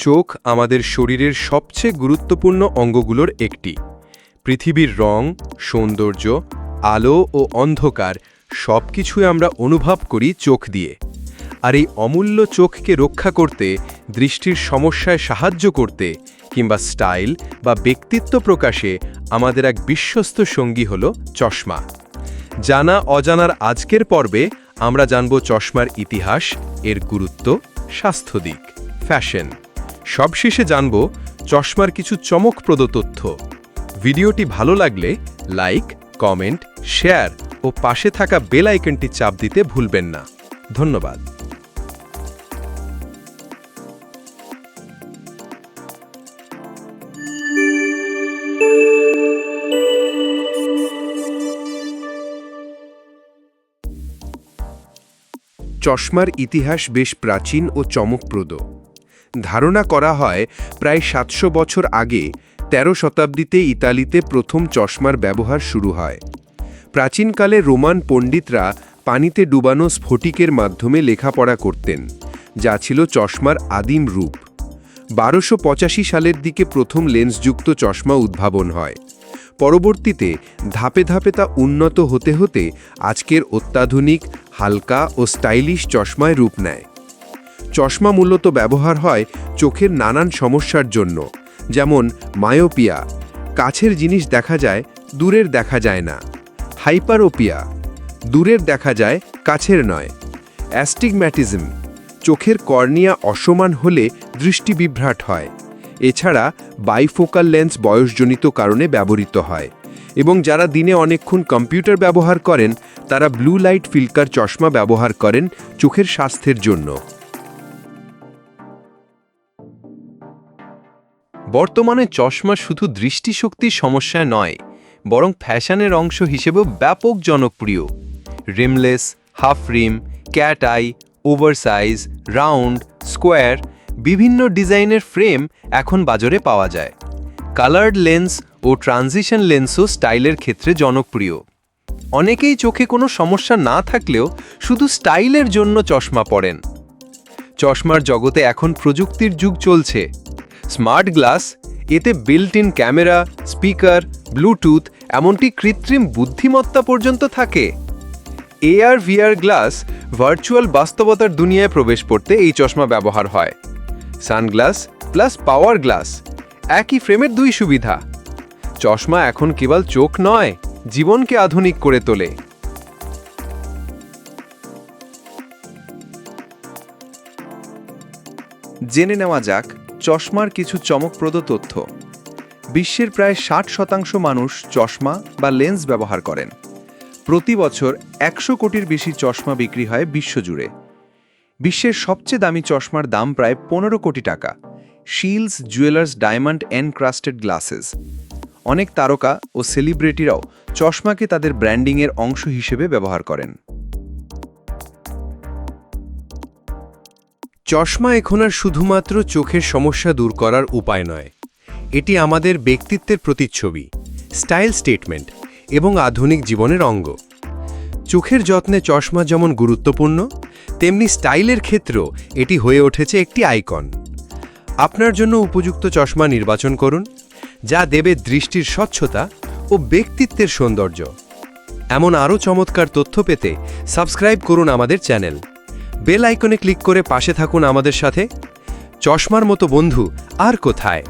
চোখ আমাদের শরীরের সবচেয়ে গুরুত্বপূর্ণ অঙ্গগুলোর একটি। পৃথিবীর রং, সৌন্দর্য, আলো ও অন্ধকার সব কিছুই আমরা অনুভব করি চোখ দিয়ে। আর এই অমূল্য চোখকে রক্ষা করতে, দৃষ্টির সমস্যায় সাহায্য করতে কিংবা স্টাইল বা ব্যক্তিত্ব প্রকাশে আমাদের এক বিশ্বস্ত সঙ্গী হল চশমা। জানা অজানার আজকের পর্বে আমরা জানব চশমার ইতিহাস, এর গুরুত্ব, স্বাস্থ্য দিক, ফ্যাশন। সবশেষে জানব চশমার কিছু চমকপ্রদ তথ্য। ভিডিওটি ভালো লাগলে লাইক, কমেন্ট, শেয়ার ও পাশে থাকা বেল আইকনটি চাপ দিতে ভুলবেন না। ধন্যবাদ। চশমার ইতিহাস বেশ প্রাচীন ও চমকপ্রদ। ধারণা করা হয়, প্রায় সাতশো বছর আগে তেরো শতাব্দীতে ইতালিতে প্রথম চশমার ব্যবহার শুরু হয়। প্রাচীনকালে রোমান পণ্ডিতরা পানিতে ডুবানো স্ফটিকের মাধ্যমে লেখাপড়া করতেন, যা ছিল চশমার আদিম রূপ। বারোশো পঁচাশি সালের দিকে প্রথম লেন্সযুক্ত চশমা উদ্ভাবন হয়। পরবর্তীতে ধাপে ধাপে তা উন্নত হতে হতে আজকের অত্যাধুনিক, হালকা ও স্টাইলিশ চশমায় রূপ নেয়। চশমা মূলত ব্যবহার হয় চোখের নানান সমস্যার জন্য, যেমন মায়োপিয়া। কাছের জিনিস দেখা যায়, দূরের দেখা যায় না। হাইপারোপিয়া। দূরের দেখা যায়, কাছের নয়। অ্যাস্টিগম্যাটিজম। চোখের কর্নিয়া অসমান হলে দৃষ্টি বিভ্রাট হয়। এছাড়া বাইফোকাল লেন্স বয়সজনিত কারণে ব্যবহৃত হয়। এবং যারা দিনে অনেকক্ষণ কম্পিউটার ব্যবহার করেন, তারা ব্লু লাইট ফিল্কার চশমা ব্যবহার করেন চোখের স্বাস্থ্যের জন্য। বর্তমানে চশমা শুধু দৃষ্টিশক্তির সমস্যা নয়, বরং ফ্যাশনের অংশ হিসেবেও ব্যাপক জনপ্রিয়। Rimless, half rim, cat eye, oversize, round, square বিভিন্ন ডিজাইনের ফ্রেম এখন বাজারে পাওয়া যায়। কালার্ড লেন্স ও ট্রানজিশন লেন্সও স্টাইলের ক্ষেত্রে জনপ্রিয়। অনেকেই চোখে কোনো সমস্যা না থাকলেও শুধু স্টাইলের জন্য চশমা পরেন। চশমার জগতে এখন প্রযুক্তির যুগ চলছে। স্মার্ট গ্লাস, এতে built in camera, speaker, Bluetooth, এমনকি কৃত্রিম বুদ্ধিমত্তা পর্যন্ত থাকে। এআর ভিআর গ্লাস ভার্চুয়াল বাস্তবতার দুনিয়ায় প্রবেশ করতে এই চশমা ব্যবহার হয়। সানগ্লাস প্লাস পাওয়ার গ্লাস একই ফ্রেমের দুই সুবিধা। চশমা এখন কেবল চোখ নয়, জীবনকে আধুনিক করে তোলে। জেনে নেওয়া যাক চশমার কিছু চমকপ্রদ তথ্য। বিশ্বের প্রায় ষাট শতাংশ মানুষ চশমা বা লেন্স ব্যবহার করেন। প্রতি বছর একশো কোটির বেশি চশমা বিক্রি হয় বিশ্বজুড়ে। বিশ্বের সবচেয়ে দামি চশমার দাম প্রায় পনেরো কোটি টাকা। শিলস, জুয়েলার্স, ডায়মন্ড ক্রাস্টেড গ্লাসেস। অনেক তারকা ও সেলিব্রিটিরাও চশমাকে তাদের ব্র্যান্ডিংয়ের অংশ হিসেবে ব্যবহার করেন। চশমা এখন আর শুধুমাত্র চোখের সমস্যা দূর করার উপায় নয়। এটি আমাদের ব্যক্তিত্বের প্রতিচ্ছবি, স্টাইল স্টেটমেন্ট এবং আধুনিক জীবনের অঙ্গ। চোখের যত্নে চশমা যেমন গুরুত্বপূর্ণ, তেমনি স্টাইলের ক্ষেত্রেও এটি হয়ে উঠেছে একটি আইকন। আপনার জন্য উপযুক্ত চশমা নির্বাচন করুন, যা দেবে দৃষ্টির স্বচ্ছতা ও ব্যক্তিত্বের সৌন্দর্য। এমন আরও চমৎকার তথ্য পেতে সাবস্ক্রাইব করুন আমাদের চ্যানেল। বেল আইকনে ক্লিক করে পাশে থাকুন আমাদের সাথে। চশমার মতো বন্ধু আর কোথায়?